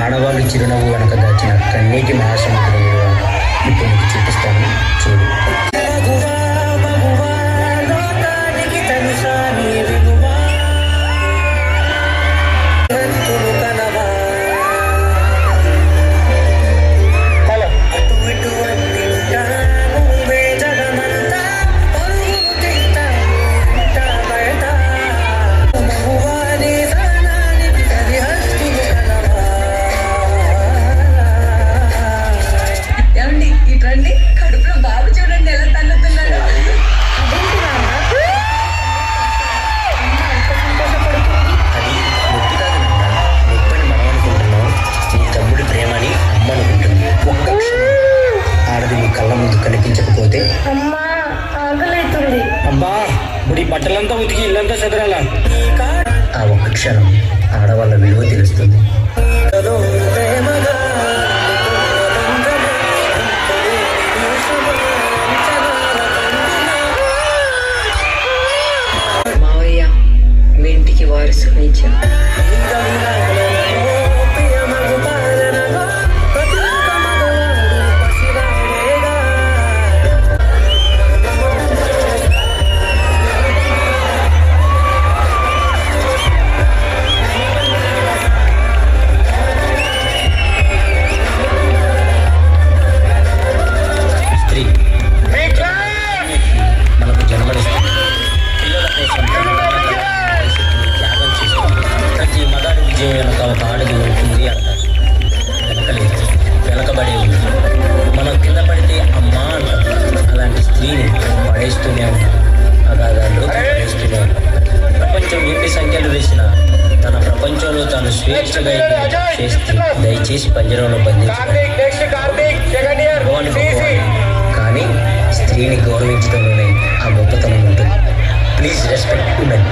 ఆడవాళ్ళు చిరునవ్వు వెనక దాచిన కన్నీటి మహాసముద్రం విలువ. ఇప్పుడు కళ్ళ ముందు కనిపించకపోతే? అమ్మా ఆకలైతుంది. అబ్బా ఇప్పుడు ఈ బట్టలంతా ఉతికి ఇల్లంతా చదరాలా. ఆ ఒక్క క్షణం ఆడవాళ్ళ విలువ తెలుస్తుంది. మావయ్య మీ ఇంటికి వారసునిచ్చా స్వేచ్ఛగా దయచేసి పంజరంలో బంధించండి. భగవాన్. కానీ స్త్రీని గౌరవించడంలోనే ఆ గొప్పతనం ఉంటుంది. Please respect women